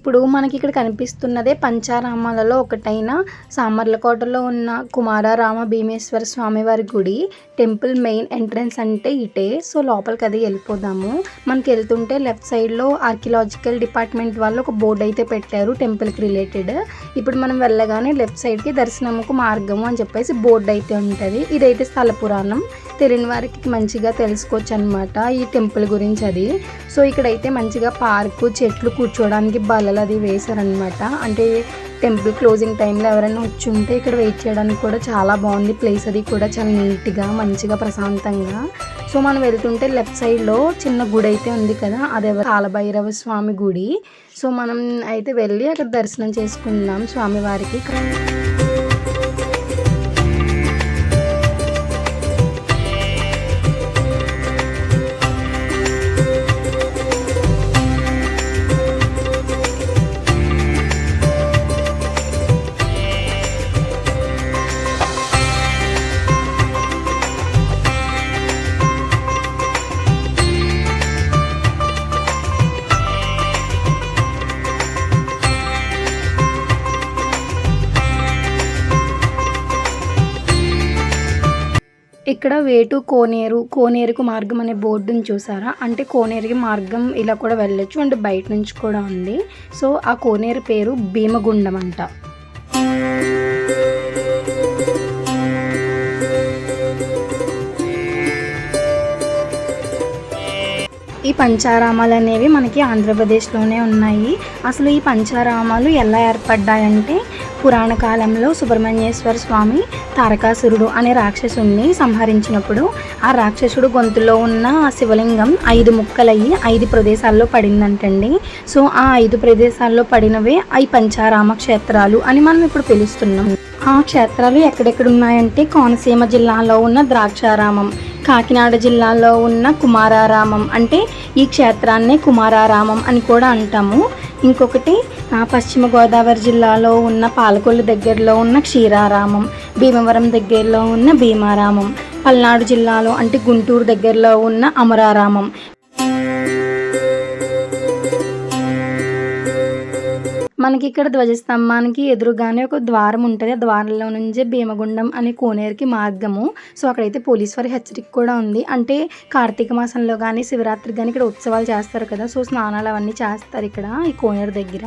ఇప్పుడు మనకి ఇక్కడ కనిపిస్తున్నదే పంచారామాలలో ఒకటైన సామర్లకోటలో ఉన్న కుమారారామ భీమేశ్వర స్వామివారి గుడి. టెంపుల్ మెయిన్ ఎంట్రన్స్ అంటే ఇటే. సో లోపలికి అది వెళ్ళిపోదాము. మనకి వెళ్తుంటే లెఫ్ట్ సైడ్లో ఆర్కియలాజికల్ డిపార్ట్మెంట్ వాళ్ళు ఒక బోర్డు అయితే పెట్టారు టెంపుల్కి రిలేటెడ్. ఇప్పుడు మనం వెళ్ళగానే లెఫ్ట్ సైడ్కి దర్శనముకు మార్గము అని చెప్పేసి బోర్డు అయితే ఉంటుంది. ఇదైతే స్థల పురాణం. తెలియని వారికి మంచిగా తెలుసుకోవచ్చు అనమాట ఈ టెంపుల్ గురించి అది. సో ఇక్కడైతే మంచిగా పార్కు చెట్లు కూర్చోవడానికి పిల్లలు అది వేశారనమాట అంటే టెంపుల్ క్లోజింగ్ టైంలో ఎవరైనా వచ్చి ఉంటే ఇక్కడ వెయిట్ చేయడానికి కూడా చాలా బాగుంది. ప్లేస్ అది కూడా చాలా నీట్గా మంచిగా ప్రశాంతంగా. సో మనం వెళ్తుంటే లెఫ్ట్ సైడ్లో చిన్న గుడి అయితే ఉంది కదా అదే కాలభైరవ స్వామి గుడి. సో మనం అయితే వెళ్ళి అక్కడ దర్శనం చేసుకుందాం స్వామివారికి. ఇక్కడ వేటు కోనేరు కోనేరుకు మార్గం అనే బోర్డుని చూసారా? అంటే కోనేరుకి మార్గం ఇలా కూడా వెళ్ళొచ్చు అండ్ బయట నుంచి కూడా ఉంది. సో ఆ కోనేరు పేరు భీమగుండం అంట. ఈ పంచారామాలు అనేవి మనకి ఆంధ్రప్రదేశ్లోనే ఉన్నాయి. అసలు ఈ పంచారామాలు ఎలా ఏర్పడ్డాయంటే పురాణ కాలంలో సుబ్రహ్మణ్యేశ్వర స్వామి తారకాసురుడు అనే రాక్షసుడిని సంహరించినప్పుడు ఆ రాక్షసుడు గొంతులో ఉన్న ఆ శివలింగం ఐదు ముక్కలయ్యి ఐదు ప్రదేశాల్లో పడిందంటండి. సో ఆ ఐదు ప్రదేశాల్లో పడినవే ఈ పంచారామ క్షేత్రాలు అని మనం ఇప్పుడు పిలుస్తున్నాం. ఆ క్షేత్రాలు ఎక్కడెక్కడ ఉన్నాయంటే కోనసీమ జిల్లాలో ఉన్న ద్రాక్షారామం. కాకినాడ జిల్లాలో ఉన్న కుమారారామం అంటే ఈ క్షేత్రాన్నే కుమారారామం అని కూడా అంటాము. ఇంకొకటి పశ్చిమ గోదావరి జిల్లాలో ఉన్న పాలకొల్లు దగ్గరలో ఉన్న క్షీరారామం భీమవరం దగ్గరలో ఉన్న భీమారామం పల్నాడు జిల్లాలో అంటే గుంటూరు దగ్గరలో ఉన్న అమరారామం. మనకి ఇక్కడ ధ్వజస్తంభానికి ఎదురుగానే ఒక ద్వారం ఉంటుంది. ఆ ద్వారంలో నుంచి భీమగుండం అనే కోనేరుకి మార్గము. సో అక్కడైతే పోలీస్ వారి హెచ్చరిక కూడా ఉంది. అంటే కార్తీక మాసంలో కానీ శివరాత్రి కానీ ఇక్కడ ఉత్సవాలు చేస్తారు కదా. సో స్నానాలు అవన్నీ చేస్తారు ఇక్కడ ఈ కోనేరు దగ్గర.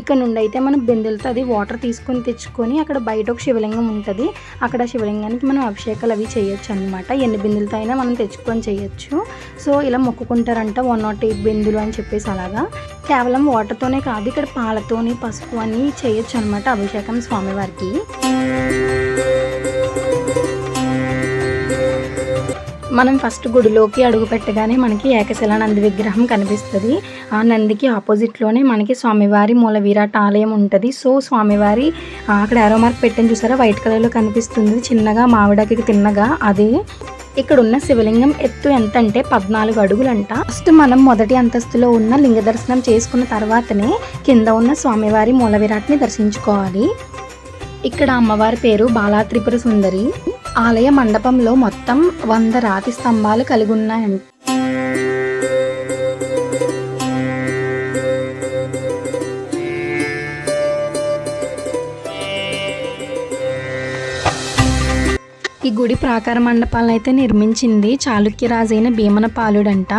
ఇక్కడ నుండి అయితే మనం బిందెలతో అది వాటర్ తీసుకొని తెచ్చుకొని అక్కడ బయట ఒక శివలింగం ఉంటుంది. అక్కడ శివలింగానికి మనం అభిషేకాలు అవి చేయొచ్చు అనమాట ఎన్ని బిందెలతో అయినా మనం తెచ్చుకొని చేయొచ్చు. సో ఇలా మొక్కుకుంటారంట వన్ నాట్ ఎయిట్ బిందులు అని చెప్పేసి అలాగా. కేవలం వాటర్తోనే కాదు ఇక్కడ పాలతోని పసుపు అని చేయొచ్చు అనమాట అభిషేకం స్వామివారికి. మనం ఫస్ట్ గుడిలోకి అడుగు పెట్టగానే మనకి ఏకశిలా నంది విగ్రహం కనిపిస్తుంది. ఆ నందికి ఆపోజిట్లోనే మనకి స్వామివారి మూల విరాట్ ఆలయం ఉంటుంది. సో స్వామివారి అక్కడ ఏరో మార్క్ పెట్టని చూసారా? వైట్ కలర్లో కనిపిస్తుంది. చిన్నగా మామిడాకి తిన్నగా అదే ఇక్కడ ఉన్న శివలింగం ఎత్తు ఎంత అంటే పద్నాలుగు అడుగులంట. ఫస్ట్ మనం మొదటి అంతస్తులో ఉన్న లింగ దర్శనం చేసుకున్న తర్వాతనే కింద ఉన్న స్వామివారి మూల విరాట్ని దర్శించుకోవాలి. ఇక్కడ అమ్మవారి పేరు బాలా త్రిపుర సుందరి. ఆలయ మండపంలో మొత్తం వంద రాతి స్తంభాలు కలిగి ఉన్నాయంట. గుడి ప్రాకార మండపాలను అయితే నిర్మించింది చాళుక్య రాజైన భీమనపాలుడంట.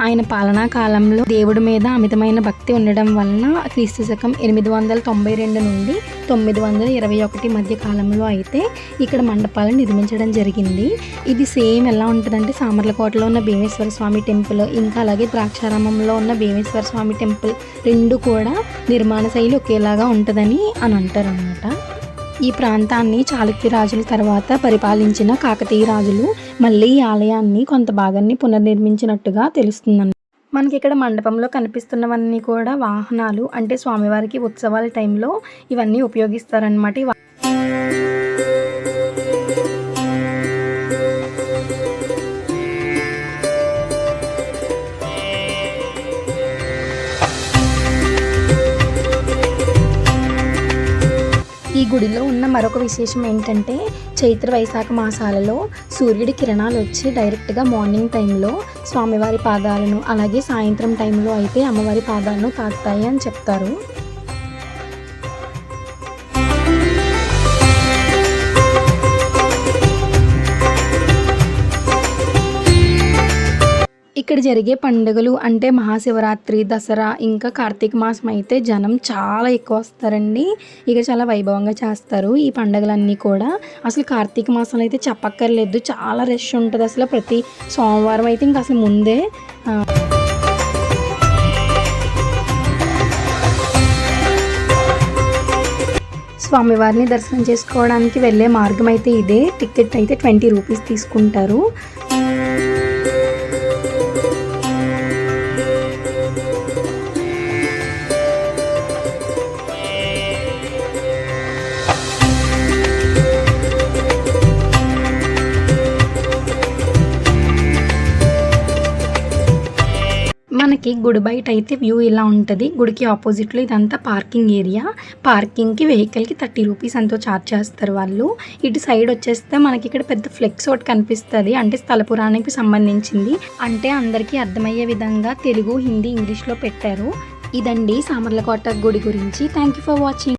ఆయన పాలనా కాలంలో దేవుడి మీద అమితమైన భక్తి ఉండడం వలన క్రీస్తు శకం ఎనిమిది వందల తొంభై రెండు నుండి తొమ్మిది వందల ఇరవై ఒకటి మధ్య కాలంలో అయితే ఇక్కడ మండపాలను నిర్మించడం జరిగింది. ఇది సేమ్ ఎలా ఉంటుందంటే సామర్లకోటలో ఉన్న భీమేశ్వర స్వామి టెంపుల్ ఇంకా అలాగే ద్రాక్షారామంలో ఉన్న భీమేశ్వర స్వామి టెంపుల్ రెండు కూడా నిర్మాణ శైలి ఒకేలాగా ఉంటుందని అని అంటారు ఈ ప్రాంతాన్ని చాళుక్య రాజుల తర్వాత పరిపాలించిన కాకతీయ రాజులు మళ్ళీ ఈ ఆలయాన్ని కొంత భాగాన్ని పునర్నిర్మించినట్టుగా తెలుస్తుందన్న మనకి ఇక్కడ మండపంలో కనిపిస్తున్నవన్నీ కూడా వాహనాలు అంటే స్వామివారికి ఉత్సవాల టైంలో ఇవన్నీ ఉపయోగిస్తారనమాట గుడిలో ఉన్న మరొక విశేషం ఏంటంటే చైత్ర వైశాఖ మాసాలలో సూర్యుడి కిరణాలు వచ్చి డైరెక్ట్గా మార్నింగ్ టైంలో స్వామివారి పాదాలను అలాగే సాయంత్రం టైంలో అయితే అమ్మవారి పాదాలను తాకుతాయి అని చెప్తారు. ఇక్కడ జరిగే పండుగలు అంటే మహాశివరాత్రి దసరా ఇంకా కార్తీక మాసం అయితే జనం చాలా ఎక్కువ వస్తారండి. ఇక చాలా వైభవంగా చేస్తారు ఈ పండుగలన్నీ కూడా. అసలు కార్తీక మాసంలో అయితే చెప్పక్కర్లేదు. చాలా రష్ ఉంటుంది అసలు ప్రతి సోమవారం అయితే ఇంకా అసలు ముందే. స్వామివారిని దర్శనం చేసుకోవడానికి వెళ్ళే మార్గం అయితే ఇదే. టికెట్ అయితే ట్వంటీ రూపీస్ తీసుకుంటారు. మనకి గుడి బయట అయితే వ్యూ ఇలా ఉంటుంది. గుడికి ఆపోజిట్లో ఇదంతా పార్కింగ్ ఏరియా. పార్కింగ్కి వెహికల్కి థర్టీ రూపీస్ ఎంతో ఛార్జ్ చేస్తారు వాళ్ళు. ఇటు సైడ్ వచ్చేస్తే మనకి ఇక్కడ పెద్ద ఫ్లెక్స్ ఒకటి కనిపిస్తుంది. అంటే స్థల పురాణానికి సంబంధించింది. అంటే అందరికీ అర్థమయ్యే విధంగా తెలుగు హిందీ ఇంగ్లీష్లో పెట్టారు. ఇదండి సామర్లకోట గుడి గురించి. Thank you for watching